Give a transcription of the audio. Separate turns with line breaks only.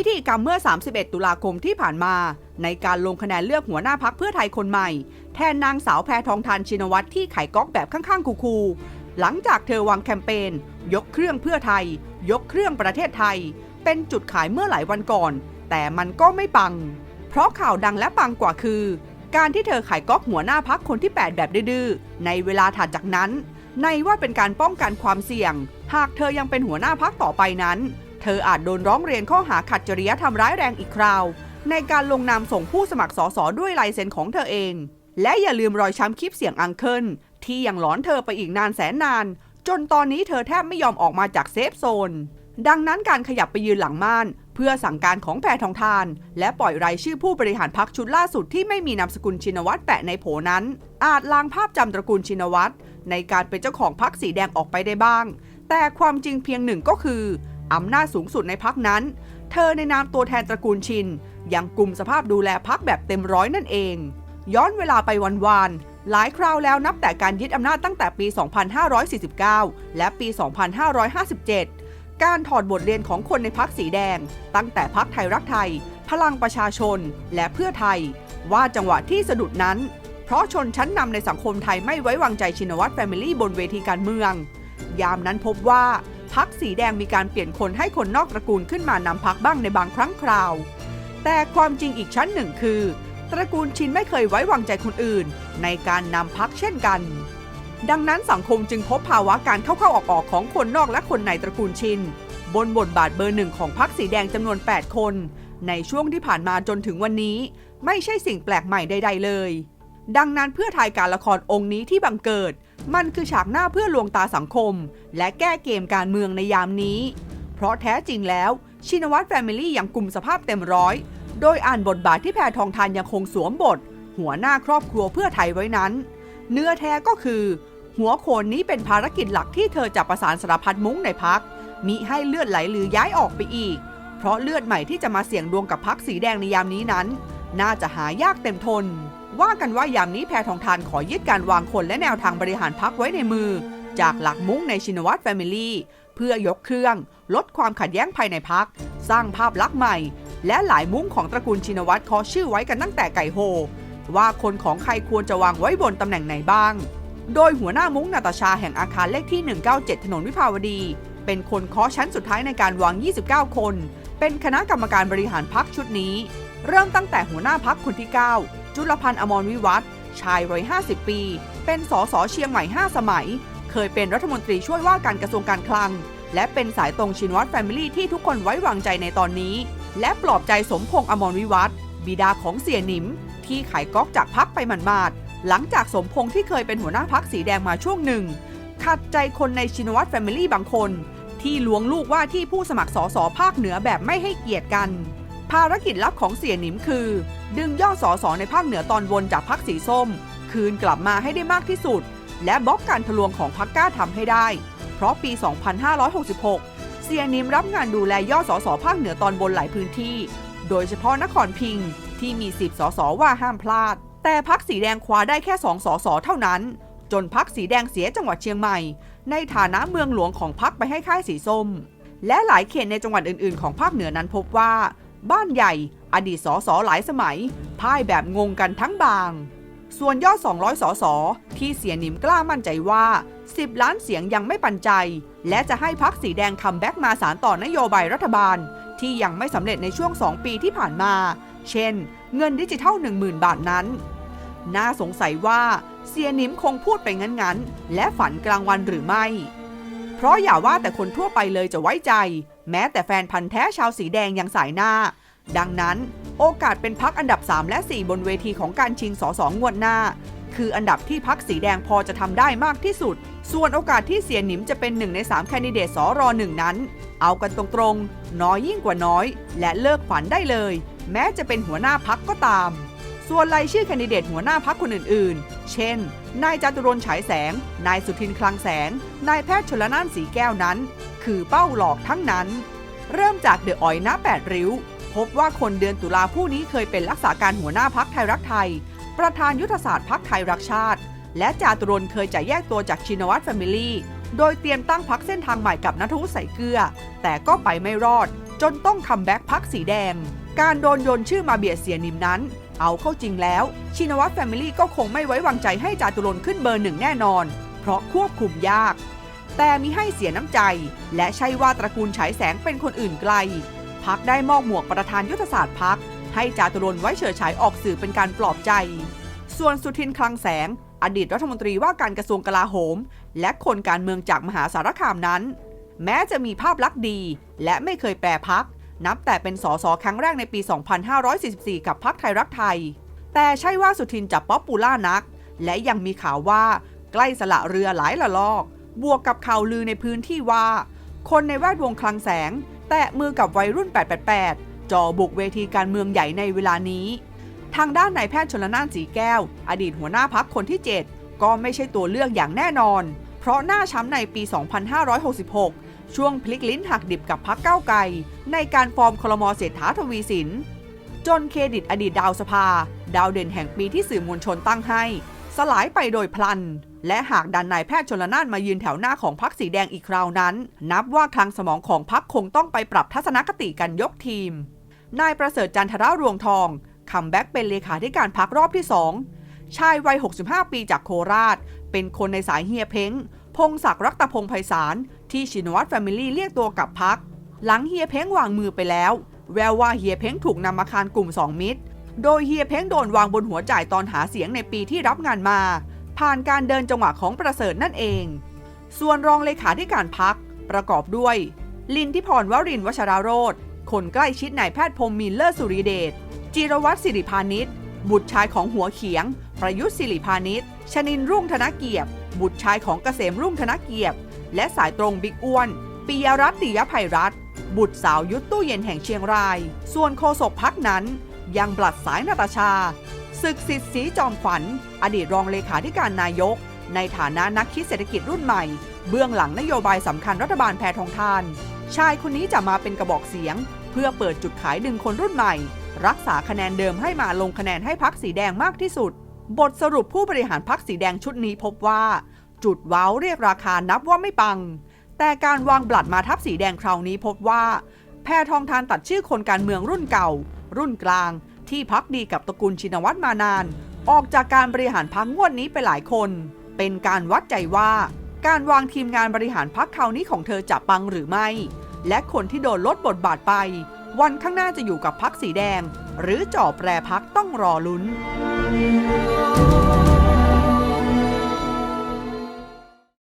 พิธีกรรมเมื่อ 31 ตุลาคมที่ผ่านมา ในการลงคะแนนเลือกหัวหน้าพักเพื่อไทยคนใหม่ แทนนางสาวแพทองทานชินวัตรที่ไขก๊อกแบบข้างๆคูๆหลังจากเธอวางแคมเปญยกเครื่องเพื่อไทย ยกเครื่องประเทศไทย เป็นจุดขายเมื่อหลายวันก่อน แต่มันก็ไม่ปัง เพราะข่าวดังและปังกว่าคือ การที่เธอขายก๊อกหัวหน้าพักคนที่ 8 แบบดื้อในเวลาถัดจากนั้น ในว่าเป็นการป้องกันความเสี่ยง หากเธอยังเป็นหัวหน้าพักต่อไปนั้น เธออาจโดนร้องเรียนข้อหาขัดจริยธรรมร้ายแรงอีกคราว ในการลงนามส่งผู้สมัครสสด้วยลายเซ็นของเธอเอง และอย่าลืมรอยช้ำคลิปเสียงอังเคิลที่ยังหลอนเธอไปอีกนานแสนนาน จนตอนนี้เธอแทบไม่ยอมออกมาจากเซฟโซน ดังนั้นการขยับไปยืนหลังม่าน เพื่อสั่งการของแพทองทาน และปล่อยรายชื่อผู้บริหารพักชุดล่าสุดที่ไม่มีนามสกุลชินวัตรแปะในโผนั้น อาจล้างภาพจำตระกูลชินวัตรในการเป็นเจ้าของพักสีแดงออกไปได้บ้าง แต่ความจริงเพียงหนึ่งก็คือ อำนาจสูงสุดในพักนั้น เธอในนามตัวแทนตระกูลชิน ยังกลุ่มสภาพดูแลพักแบบเต็มร้อยนั่นเอง ย้อนเวลาไปวันวานๆหลายคราวแล้วนับแต่การยึดอำนาจตั้งแต่ปี 2549 และปี 2557 การถอดบทเรียนของคนในพักสีแดง ตั้งแต่พักไทยรักไทย พลังประชาชน และเพื่อไทย ว่าจังหวะที่สะดุดนั้น เพราะชนชั้นนำในสังคมไทยไม่ไว้วางใจชินวัตรแฟมิลี่บนเวทีการเมือง ยามนั้นพบว่า พักสีแดงมีการเปลี่ยนคนให้คนนอกตระกูลขึ้นมานำพักบ้างในบางครั้งคราว แต่ความจริงอีกชั้นหนึ่งคือ ตระกูลชินไม่เคยไว้วางใจคนอื่น ในการนำพักเช่นกัน ดังนั้นสังคมจึงพบภาวะการเข้าๆออกๆของคนนอกและคนในตระกูลชิน บนบทบาทเบอร์หนึ่งของพักสีแดงจำนวน 8 คน ในช่วงที่ผ่านมาจนถึงวันนี้ ไม่ใช่สิ่งแปลกใหม่ใด ๆ เลย ดังนั้นเพื่อทายการละครองค์นี้ที่บังเกิด มันคือฉากหน้าเพื่อลวงตาสังคม และแก้เกมการเมืองในยามนี้ เพราะแท้จริงแล้วชินวัตรแฟมิลี่ยังกลุ่มสภาพเต็มร้อย โดยอ่านบทบาทที่แพทองทานยังคงสวมบท หัวหน้าครอบครัวเพื่อไทยไว้นั้น เนื้อแท้ก็คือ หัวโขนนี้เป็นภารกิจหลักที่เธอจะประสานสารพัดมุ้งในพักมิให้เลือดไหลหรือย้ายออกไปอีก เพราะเลือดใหม่ที่จะมาเสี่ยงดวงกับพักสีแดงในยามนี้นั้น น่าจะหายากเต็มทน ว่ากันว่ายามนี้แพทองทานขอยึดการวางคนและแนวทางบริหารพักไว้ในมือ จากหลักมุ้งในชินวัตรแฟมิลี่เพื่อยกเครื่อง ลดความขัดแย้งภายในพัก สร้างภาพลักษณ์ใหม่ และหลายมุ้งของตระกูลชินวัตรขอชื่อไว้กันตั้งแต่ไก่โฮ ว่าคนของใครควรจะวางไว้บนตำแหน่งไหนบ้าง โดยหัวหน้ามุ้งนาตาชาแห่งอาคารเลขที่ 197 ถนนวิภาวดี เป็นคนเคาะชั้นสุดท้ายในการวาง 29 คน เป็นคณะกรรมการบริหารพักชุดนี้ เริ่มตั้งแต่หัวหน้าพักคนที่ 9 จุลพันธ์อมรวิวัฒน์ชายวัย50 ปี เป็นสสเชียงใหม่ 5 สมัย เคยเป็นรัฐมนตรีช่วยว่าการกระทรวงการคลัง และเป็นสายตรงชินวัตรแฟมิลี่ที่ทุกคนไว้วางใจในตอนนี้ และปลอบใจสมพงษ์อมรวิวัฒน์บิดาของเสียหนิม ที่ขายก๊อกจากพักไปหมาดๆหลังจากสมพงษ์ที่เคยเป็นหัวหน้าพักสีแดงมาช่วงหนึ่ง ขัดใจคนในชินวัตรแฟมิลี่บางคน ที่ลวงลูกว่าที่ผู้สมัครสสภาคเหนือแบบไม่ให้เกียรติกัน ภารกิจลับของเสียหนิมคือ ดึงยอดสสในภาคเหนือตอนบนจากพักสีส้ม คืนกลับมาให้ได้มากที่สุด และบล็อกการทะลวงของพักกล้าทำให้ได้ เพราะปี 2566 เสียหนิมรับงานดูแลยอดสสภาคเหนือตอนบนหลายพื้นที่ โดยเฉพาะนครพิงที่มี 10 สอสอว่าห้ามพลาด แต่พักสีแดงคว้าได้แค่ 2 สอสอเท่านั้น จนพักสีแดงเสียจังหวัดเชียงใหม่ ในฐานะเมืองหลวงของพักไปให้ค่ายสีส้ม และหลายเขตในจังหวัดอื่นๆ ของภาคเหนือนั้นพบว่า บ้านใหญ่ อดีตสสหลายสมัย พ่ายแบบงงกันทั้งบาง ส่วนยอด 200 สส ที่เสียหนิมกล้ามั่นใจว่า 10 ล้านเสียงยังไม่ปันใจ และจะให้พักสีแดงคัมแบ็กมาสารต่อนโยบายรัฐบาล ที่ยังไม่สำเร็จในช่วง 2 ปีที่ผ่านมา เช่น เงินดิจิทัล 10,000 บาทนั้น น่าสงสัยว่าเสียหนิมคงพูดไปงั้นๆ และฝันกลางวันหรือไม่ เพราะอย่าว่าแต่คนทั่วไปเลยจะไว้ใจ แม้แต่แฟนพันธ์แท้ชาวสีแดงยังสายหน้า ดังนั้น โอกาสเป็นพักอันดับ 3 และ 4 บนเวทีของการชิงสสงวดหน้า คืออันดับที่พักสีแดงพอจะทำได้มากที่สุด ส่วนโอกาสที่เสียหนิมจะเป็นหนึ่งใน3แคนดิเดตสรหนึ่งนั้น เอากันตรงๆ น้อยยิ่งกว่าน้อย และเลิกฝันได้เลย แม้จะเป็นหัวหน้าพักก็ตาม ส่วนรายชื่อแคนดิเดตหัวหน้าพักคนอื่นๆ เช่น นายจตุรนต์ฉายแสง นายสุทินคลังแสง นายแพทย์ชลนานสีแก้วนั้น คือเป้าหลอกทั้งนั้น เริ่มจากเดอะออยนะแปดริ้ว พบว่าคนเดือนตุลาผู้นี้เคยเป็นรักษาการหัวหน้าพักไทยรักไทย ประธานยุทธศาสตร์พักไทยรักชาติ และจาตุรนเคยจะแยกตัวจากชินวัตรแฟมิลี่โดยเตรียมตั้งพักเส้นทางใหม่กับนัทวุฒิใส่เกลือ แต่ก็ไปไม่รอด จนต้องคัมแบ็กพักสีแดง การโดนโยนชื่อมาเบียดเสียนิมนั้น เอาเข้าจริงแล้ว ชินวัตรแฟมิลี่ก็คงไม่ไว้วางใจให้จาตุรนขึ้นเบอร์หนึ่งแน่นอน เพราะควบคุมยาก แต่มีให้เสียน้ำใจ และใช่ว่าตระกูลฉายแสงเป็นคนอื่นไกล พักได้มอบหมวกประธานยุทธศาสตร์พัก ให้จาตุรนต์ไว้เฉิดฉายออกสื่อเป็นการปลอบใจ ส่วนสุทินคลังแสง อดีตรัฐมนตรีว่าการกระทรวงกลาโหม และคนการเมืองจากมหาสารคามนั้น แม้จะมีภาพลักษณ์ดี และไม่เคยแปรพัก นับแต่เป็นสสครั้งแรกในปี 2544 กับพักไทยรักไทย แต่ใช่ว่าสุทินจะป๊อปปูล่านัก และยังมีข่าวว่าใกล้สละเรือหลายละลอก บวกกับข่าวลือในพื้นที่ว่า คนในแวดวงคลังแสง แตะมือกับวัยรุ่น 888 จ่อบุกเวทีการเมืองใหญ่ในเวลานี้ ทางด้านนายแพทย์ชนละนานสีแก้ว อดีตหัวหน้าพักคนที่ 7 ก็ไม่ใช่ตัวเลือกอย่างแน่นอน เพราะหน้าช้ำในปี 2566 ช่วงพลิกลิ้นหักดิบกับพักเก้าไกลในการฟอร์มคลมเศรษฐาทวีสินจนเครดิตอดีตดาวสภา ดาวเด่นแห่งปีที่สื่อมวลชนตั้งให้ สลายไปโดยพลัน และหากดันนายแพทย์ชนละนานมายืนแถวหน้าของพักสีแดงอีกคราวนั้น นับว่าคลังสมองของพักคงต้องไปปรับทัศนคติกันยกทีม นายประเสริฐจันทรารวงทองคัมแบ็กเป็นเลขาธิการพักรอบที่2ชายวัย 65 ปีจากโคราช เป็นคนในสายเฮียเพ้ง พงศักดิ์รักตพงศ์ไพศาลที่ชินวัตรแฟมิลี่เรียกตัวกลับพัก หลังเฮียเพ้งวางมือไปแล้ว แววว่าเฮียเพ้งถูกนำมาคานกลุ่ม 2 มิตร โดยเฮียเพ้งโดนวางบนหัวจ่ายตอนหาเสียงในปีที่รับงานมา ผ่านการเดินจังหวะของประเสริฐนั่นเอง ส่วนรองเลขาธิการพักประกอบด้วย ลินทิพรวรินวชราโรธคนใกล้ชิดนายแพทย์พรมมินเลิศสุริเดชจิรวัตรสิริพานิชบุตรชายของหัวเขียง ประยุทธ์สิริพานิชชนินรุ่งธนเกียรติบุตรชายของเกษมรุ่งธนเกียรติและสายตรงบิ๊กอ้วนปิยรัตน์ติยภัยรัตบุตรสาวยุทธตู้เย็นแห่งเชียงราย ส่วนโฆษกพักนั้น ยังบลัดสายนาตาชาศึกสิทธิ์สีจอมขวัญ อดีตรองเลขาธิการนายก ในฐานะนักคิดเศรษฐกิจรุ่นใหม่ เบื้องหลังนโยบายสำคัญรัฐบาลแพทองทาน ชายคนนี้จะมาเป็นกระบอกเสียง เพื่อเปิดจุดขายดึงคนรุ่นใหม่ รักษาคะแนนเดิมให้มาลงคะแนนให้พักสีแดงมากที่สุด บทสรุปผู้บริหารพักสีแดงชุดนี้พบว่า จุดว้าวเรียกราคานับว่าไม่ปัง แต่การวางบลัดมาทับสีแดงคราวนี้พบว่า แพทองทานตัดชื่อคนการเมืองรุ่นเก่า รุ่นกลาง ที่พักดีกับตระกูลชินวัตรมานาน ออกจากการบริหารพักงวดนี้ไปหลายคน เป็นการวัดใจว่า การวางทีมงานบริหารพักคราวนี้ของเธอจะปังหรือไม่ และคนที่โดนลดบทบาทไป วันข้างหน้าจะอยู่กับพักสีแดง หรือจ่อแปรพักต้องรอลุ้น